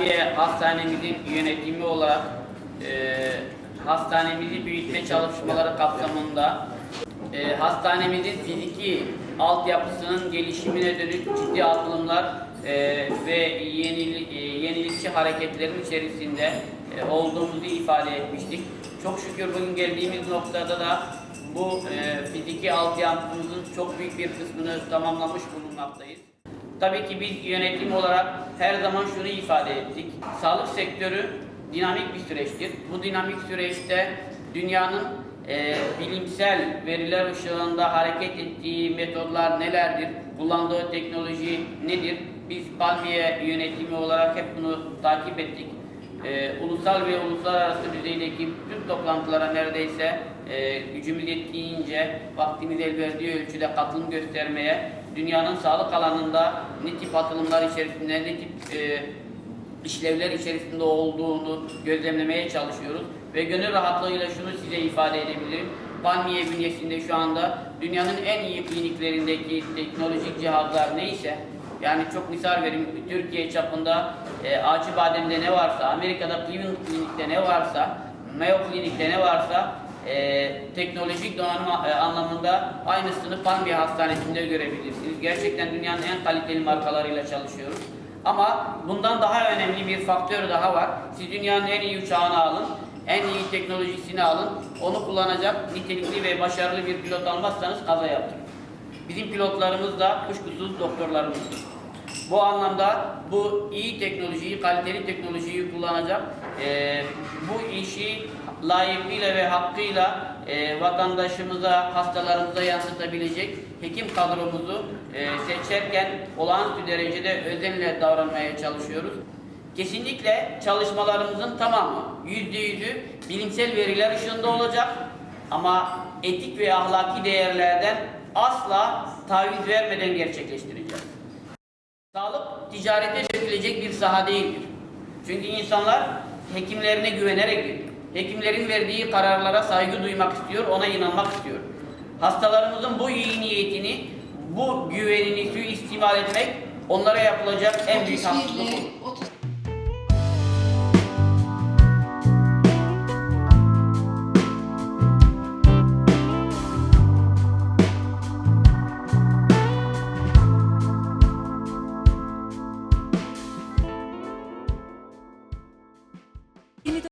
Palmiye Hastanemizin yönetimi olarak e, hastanemizi büyütme çalışmaları kapsamında e, hastanemizin fiziki altyapısının gelişimine dönük ciddi atılımlar e, ve yenili, e, yenilikçi hareketlerin içerisinde e, olduğumuzu ifade etmiştik. Çok şükür bugün geldiğimiz noktada da bu e, fiziki altyapımızın çok büyük bir kısmını tamamlamış bulunmaktayız. Tabii ki biz yönetim olarak her zaman şunu ifade ettik. Sağlık sektörü dinamik bir süreçtir. Bu dinamik süreçte dünyanın e, bilimsel veriler ışığında hareket ettiği metodlar nelerdir? Kullandığı teknoloji nedir? Biz Palmiye yönetimi olarak hep bunu takip ettik. E, ulusal ve uluslararası düzeydeki tüm toplantılara neredeyse e, gücümüz yettiğince vaktimiz el verdiği ölçüde katılım göstermeye, dünyanın sağlık alanında ne tip atılımlar içerisinde, ne tip e, işlevler içerisinde olduğunu gözlemlemeye çalışıyoruz. Ve gönül rahatlığıyla şunu size ifade edebilirim. Palmiye bünyesinde şu anda dünyanın en iyi kliniklerindeki teknolojik cihazlar neyse, yani çok misal vereyim, Türkiye çapında e, Acıbadem'de ne varsa, Amerika'da Cleveland Klinik'te ne varsa, Mayo Klinik'te ne varsa e, teknolojik donanım e, anlamında aynısını Palmiye Hastanesi'nde görebilirsiniz. Gerçekten dünyanın en kaliteli markalarıyla çalışıyoruz. Ama bundan daha önemli bir faktör daha var. Siz dünyanın en iyi uçağını alın, en iyi teknolojisini alın, onu kullanacak nitelikli ve başarılı bir pilot almazsanız kaza yaptırır. Bizim pilotlarımız da kuşkusuz doktorlarımızdır. Bu anlamda bu iyi teknolojiyi, kaliteli teknolojiyi kullanacak, e, bu işi layıkıyla ve hakkıyla e, vatandaşımıza, hastalarımıza yansıtabilecek hekim kadromuzu e, seçerken olağanüstü derecede özenle davranmaya çalışıyoruz. Kesinlikle çalışmalarımızın tamamı, yüzde yüzü bilimsel veriler ışığında olacak ama etik ve ahlaki değerlerden asla taviz vermeden gerçekleştireceğiz. Sağlık ticarete dökülecek bir saha değildir. Çünkü insanlar hekimlerine güvenerek. Hekimlerin verdiği kararlara saygı duymak istiyor, ona inanmak istiyor. Hastalarımızın bu iyi niyetini, bu güvenini suistimal etmek onlara yapılacak en büyük haksızlık.